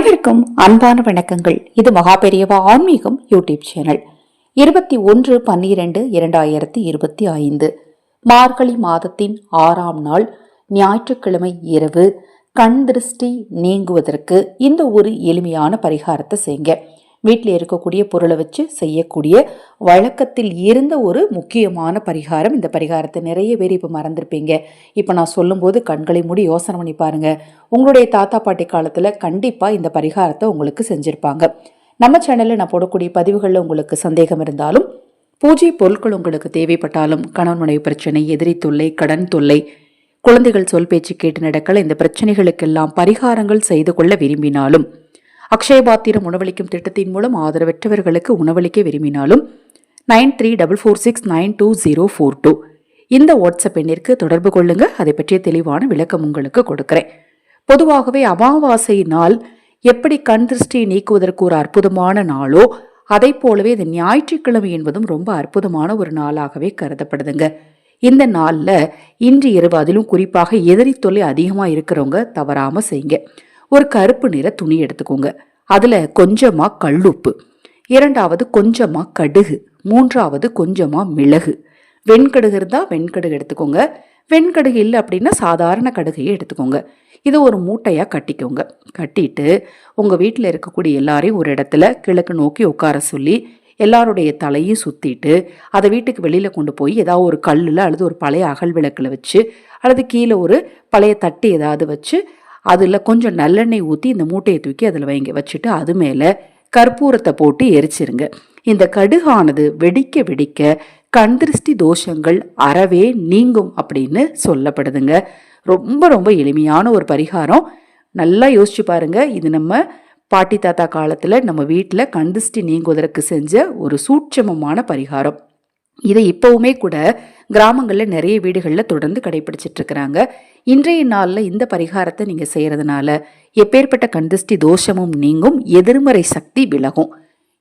அனைவருக்கும் அன்பான வணக்கங்கள். இது மகாபெரியவா ஆன்மீகம் யூடியூப் சேனல். இருபத்தி ஒன்று பன்னிரண்டு இரண்டாயிரத்தி இருபத்தி ஐந்து. மார்கழி மாதத்தின் ஆறாம் நாள் ஞாயிற்றுக்கிழமை இரவு கண் திருஷ்டி நீங்குவதற்கு இந்த ஒரு எளிமையான பரிகாரத்தை செய்ங்க வீட்டில் இருக்கக்கூடிய பொருளை வச்சு செய்யக்கூடிய வழக்கத்தில் இருந்த ஒரு முக்கியமான பரிகாரம். இந்த பரிகாரத்தை நிறைய பேர் இப்போ மறந்துருப்பீங்க. இப்போ நான் சொல்லும்போது கண்களை மூடி யோசனை பண்ணி பாருங்க. உங்களுடைய தாத்தா பாட்டி காலத்தில் கண்டிப்பாக இந்த பரிகாரத்தை உங்களுக்கு செஞ்சுருப்பாங்க. நம்ம சேனலில் நான் போடக்கூடிய பதிவுகளில் உங்களுக்கு சந்தேகம் இருந்தாலும் பூஜை பொருட்கள் உங்களுக்கு தேவைப்பட்டாலும் கணவன் மனைவி பிரச்சனை எதிரி தொல்லை கடன் தொல்லை குழந்தைகள் சொல் பேச்சு கேட்டு நடக்கல இந்த பிரச்சனைகளுக்கெல்லாம் பரிகாரங்கள் செய்து கொள்ள விரும்பினாலும் அக்ஷயபாத்திரம் உணவளிக்கும் திட்டத்தின் மூலம் ஆதரவற்றவர்களுக்கு உணவளிக்க விரும்பினாலும் nine three double four six nine two zero four two. இந்த வாட்ஸ்அப் எண்ணிற்கு தொடர்பு கொள்ளுங்க. அதை பற்றிய தெளிவான விளக்கம் உங்களுக்கு கொடுக்கிறேன். பொதுவாகவே அமாவாசை நாள் எப்படி கண் திருஷ்டியை நீக்குவதற்கு ஒரு அற்புதமான நாளோ அதை போலவே இந்த ஞாயிற்றுக்கிழமை என்பதும் ரொம்ப அற்புதமான ஒரு நாளாகவே கருதப்படுதுங்க. இந்த நாளில் இன்று இரவு அதிலும் குறிப்பாக எதிரி தொல்லை அதிகமாக இருக்கிறவங்க தவறாமல் செய்யுங்க. ஒரு கருப்பு நிற துணி எடுத்துக்கோங்க. அதில் கொஞ்சமாக கல்லுப்பு. இரண்டாவது கொஞ்சமாக கடுகு. மூன்றாவது கொஞ்சமாக மிளகு. வெண்கடுகு இருந்தால் வெண்கடுகு எடுத்துக்கோங்க. வெண்கடுகு இல்லை அப்படின்னா சாதாரண கடுகையே எடுத்துக்கோங்க. இதை ஒரு மூட்டையாக கட்டிக்கோங்க. கட்டிட்டு உங்கள் வீட்டில் இருக்கக்கூடிய எல்லாரையும் ஒரு இடத்துல கிழக்கு நோக்கி உட்கார சொல்லி எல்லாருடைய தலையும் சுற்றிட்டு அதை வீட்டுக்கு வெளியில் கொண்டு போய் ஏதாவது ஒரு கல்லில் அல்லது ஒரு பழைய அகல் விளக்கில் வச்சு அல்லது கீழே ஒரு பழைய தட்டு ஏதாவது வச்சு அதில் கொஞ்சம் நல்லெண்ணெய் ஊற்றி இந்த மூட்டையை தூக்கி அதில் வைங்க. வச்சுட்டு அது மேலே கற்பூரத்தை போட்டு எரிச்சிருங்க. இந்த கடுகானது வெடிக்க வெடிக்க கண்திருஷ்டி தோஷங்கள் அறவே நீங்கும் அப்படின்னு சொல்லப்படுதுங்க. ரொம்ப ரொம்ப எளிமையான ஒரு பரிகாரம். நல்லா யோசிச்சு பாருங்க. இது நம்ம பாட்டி தாத்தா காலத்தில் நம்ம வீட்டில் கண்திருஷ்டி நீங்குவதற்கு செஞ்ச ஒரு சூட்சமமான பரிகாரம். இதை இப்போவுமே கூட கிராமங்களில் நிறைய வீடுகளில் தொடர்ந்து கடைபிடிச்சிட்டு இருக்கிறாங்க இன்றைய நாளில் இந்த பரிகாரத்தை நீங்கள் செய்கிறதுனால எப்பேற்பட்ட கண்திஷ்டி தோஷமும் நீங்கும் எதிர்மறை சக்தி விலகும்.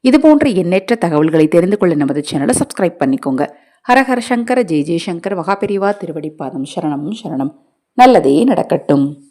இது போன்ற எண்ணற்ற தகவல்களை தெரிந்து கொள்ள நமது சேனலை சப்ஸ்கிரைப் பண்ணிக்கோங்க. ஹரஹர சங்கர ஜெய் ஜெய்சங்கர் மகாபெரிவா திருவடிப்பாதம் சரணம் சரணம். நல்லதே நடக்கட்டும்.